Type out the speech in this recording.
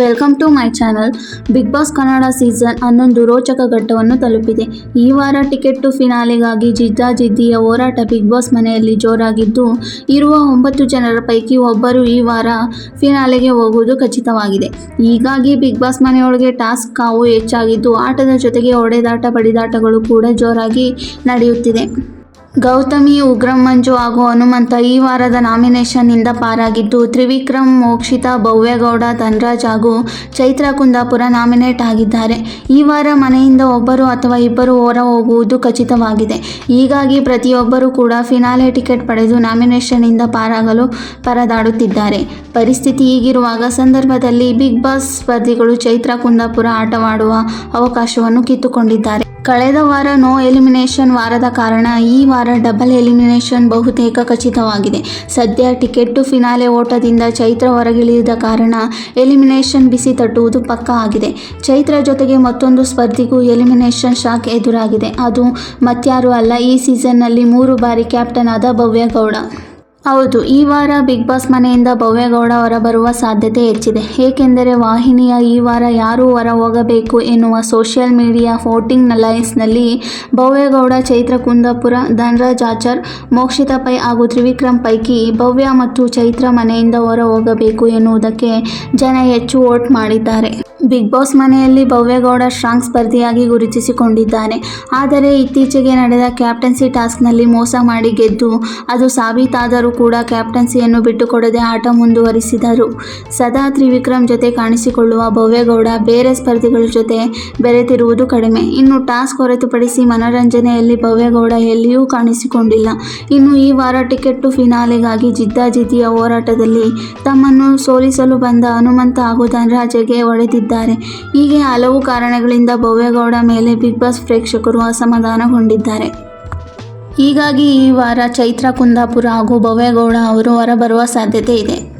Welcome to my channel big boss Kannada season ಹನ್ನೊಂದು ರೋಚಕ ಘಟ್ಟವನ್ನು ತಲುಪಿದೆ. ಈ ವಾರ ಟಿಕೆಟ್ ಟು ಫಿನಾಲೆಗಾಗಿ ಜಿದ್ದಾಜಿದ್ದಿಯ ಹೋರಾಟ ಬಿಗ್ ಬಾಸ್ ಮನೆಯಲ್ಲಿ ಜೋರಾಗಿದ್ದು, ಇರುವ ಒಂಬತ್ತು ಜನರ ಪೈಕಿ ಒಬ್ಬರು ಈ ವಾರ ಫಿನಾಲೆಗೆ ಹೋಗುವುದು ಖಚಿತವಾಗಿದೆ. ಹೀಗಾಗಿ ಬಿಗ್ ಬಾಸ್ ಮನೆಯೊಳಗೆ ಟಾಸ್ಕ್ ಕಾವು ಹೆಚ್ಚಾಗಿದ್ದು, ಆಟದ ಜೊತೆಗೆ ಹೊಡೆದಾಟ, ಬಡಿದಾಟಗಳು ಕೂಡ ಜೋರಾಗಿ ನಡೆಯುತ್ತಿದೆ. ಗೌತಮಿ, ಉಗ್ರಂ, ಮಂಜು ಹಾಗೂ ಹನುಮಂತ ಈ ವಾರದ ನಾಮಿನೇಷನ್ನಿಂದ ಪಾರಾಗಿದ್ದು, ತ್ರಿವಿಕ್ರಮ್, ಮೋಕ್ಷಿತಾ, ಭವ್ಯಗೌಡ, ಧನ್ರಾಜ್ ಹಾಗೂ ಚೈತ್ರ ಕುಂದಾಪುರ ನಾಮಿನೇಟ್ ಆಗಿದ್ದಾರೆ. ಈ ವಾರ ಮನೆಯಿಂದ ಒಬ್ಬರು ಅಥವಾ ಇಬ್ಬರು ಹೊರ ಹೋಗುವುದು ಖಚಿತವಾಗಿದೆ. ಹೀಗಾಗಿ ಪ್ರತಿಯೊಬ್ಬರೂ ಕೂಡ ಫಿನಾಲೆ ಟಿಕೆಟ್ ಪಡೆದು ನಾಮಿನೇಷನ್ನಿಂದ ಪಾರಾಗಲು ಪರದಾಡುತ್ತಿದ್ದಾರೆ. ಪರಿಸ್ಥಿತಿ ಹೀಗಿರುವಾಗ ಸಂದರ್ಭದಲ್ಲಿ ಬಿಗ್ ಬಾಸ್ ಸ್ಪರ್ಧಿಗಳು ಚೈತ್ರ ಕುಂದಾಪುರ ಆಟವಾಡುವ ಅವಕಾಶವನ್ನು ಕಿತ್ತುಕೊಂಡಿದ್ದಾರೆ. ಕಳೆದ ವಾರ ನೋ ಎಲಿಮಿನೇಷನ್ ವಾರದ ಕಾರಣ ಈ ವಾರ ಡಬಲ್ ಎಲಿಮಿನೇಷನ್ ಬಹುತೇಕ ಖಚಿತವಾಗಿದೆ. ಸದ್ಯ ಟಿಕೆಟ್ ಟು ಫಿನಾಲೆ ಓಟದಿಂದ ಚೈತ್ರ ಹೊರಗಿಳಿದ ಕಾರಣ ಎಲಿಮಿನೇಷನ್ ಬಿಸಿ ತಟ್ಟುವುದು ಪಕ್ಕಾ ಆಗಿದೆ. ಚೈತ್ರ ಜೊತೆಗೆ ಮತ್ತೊಂದು ಸ್ಪರ್ಧಿಗೂ ಎಲಿಮಿನೇಷನ್ ಶಾಕ್ ಎದುರಾಗಿದೆ. ಅದು ಮತ್ಯಾರೂ ಅಲ್ಲ, ಈ ಸೀಸನ್ನಲ್ಲಿ ಮೂರು ಬಾರಿ ಕ್ಯಾಪ್ಟನ್ ಆದ ಭವ್ಯಗೌಡ ಹೌದು, ಈ ವಾರ ಬಿಗ್ ಬಾಸ್ ಮನೆಯಿಂದ ಭವ್ಯಗೌಡ ಹೊರಬರುವ ಸಾಧ್ಯತೆ ಹೆಚ್ಚಿದೆ. ಏಕೆಂದರೆ ವಾಹಿನಿಯ ಈ ವಾರ ಯಾರು ಹೊರ ಹೋಗಬೇಕು ಎನ್ನುವ ಸೋಷಿಯಲ್ ಮೀಡಿಯಾ ವೋಟಿಂಗ್ ಲೈನ್ಸ್ನಲ್ಲಿ ಭವ್ಯಗೌಡ ಚೈತ್ರ ಕುಂದಾಪುರ ಧನರಾಜ್ ಆಚಾರ್, ಮೋಕ್ಷಿತಾ ಪೈ ಹಾಗೂ ತ್ರಿವಿಕ್ರಮ್ ಪೈಕಿ ಭವ್ಯ ಮತ್ತು ಚೈತ್ರ ಮನೆಯಿಂದ ಹೊರ ಹೋಗಬೇಕು ಎನ್ನುವುದಕ್ಕೆ ಜನ ಹೆಚ್ಚು ವೋಟ್ ಮಾಡಿದ್ದಾರೆ. ಬಿಗ್ ಬಾಸ್ ಮನೆಯಲ್ಲಿ ಭವ್ಯಗೌಡ ಸ್ಟ್ರಾಂಗ್ ಸ್ಪರ್ಧಿಯಾಗಿ ಗುರುತಿಸಿಕೊಂಡಿದ್ದಾನೆ. ಆದರೆ ಇತ್ತೀಚೆಗೆ ನಡೆದ ಕ್ಯಾಪ್ಟನ್ಸಿ ಟಾಸ್ಕ್ನಲ್ಲಿ ಮೋಸ ಮಾಡಿ ಗೆದ್ದು ಅದು ಸಾಬೀತಾದರೂ ಕೂಡ ಕ್ಯಾಪ್ಟನ್ಸಿಯನ್ನು ಬಿಟ್ಟುಕೊಡದೆ ಆಟ ಮುಂದುವರಿಸಿದರು. ಸದಾ ತ್ರಿವಿಕ್ರಮ್ ಜೊತೆ ಕಾಣಿಸಿಕೊಳ್ಳುವ ಭವ್ಯಗೌಡ ಬೇರೆ ಸ್ಪರ್ಧಿಗಳ ಜೊತೆ ಬೆರೆತಿರುವುದು ಕಡಿಮೆ. ಇನ್ನು ಟಾಸ್ಕ್ ಹೊರತುಪಡಿಸಿ ಮನರಂಜನೆಯಲ್ಲಿ ಭವ್ಯಗೌಡ ಎಲ್ಲಿಯೂ ಕಾಣಿಸಿಕೊಂಡಿಲ್ಲ. ಇನ್ನು ಈ ವಾರ ಟಿಕೆಟ್ ಟು ಫಿನಾಲೆಗಾಗಿ ಜಿದ್ದಾಜಿದ್ದಿಯ ಹೋರಾಟದಲ್ಲಿ ತಮ್ಮನ್ನು ಸೋಲಿಸಲು ಬಂದ ಹನುಮಂತ ಹಾಗೂ ಧನರಾಜಗೆ ಒಡೆದಿದ್ದಾರೆ ಹೀಗೆ ಹಲವು ಕಾರಣಗಳಿಂದ ಭವ್ಯಗೌಡ ಮೇಲೆ ಬಿಗ್ ಬಾಸ್ ಪ್ರೇಕ್ಷಕರು ಅಸಮಾಧಾನಗೊಂಡಿದ್ದಾರೆ. ಹೀಗಾಗಿ ಈ ವಾರ ಚೈತ್ರ ಕುಂದಾಪುರ ಹಾಗೂ ಭವ್ಯಗೌಡ ಅವರು ಹೊರಬರುವ ಸಾಧ್ಯತೆ ಇದೆ.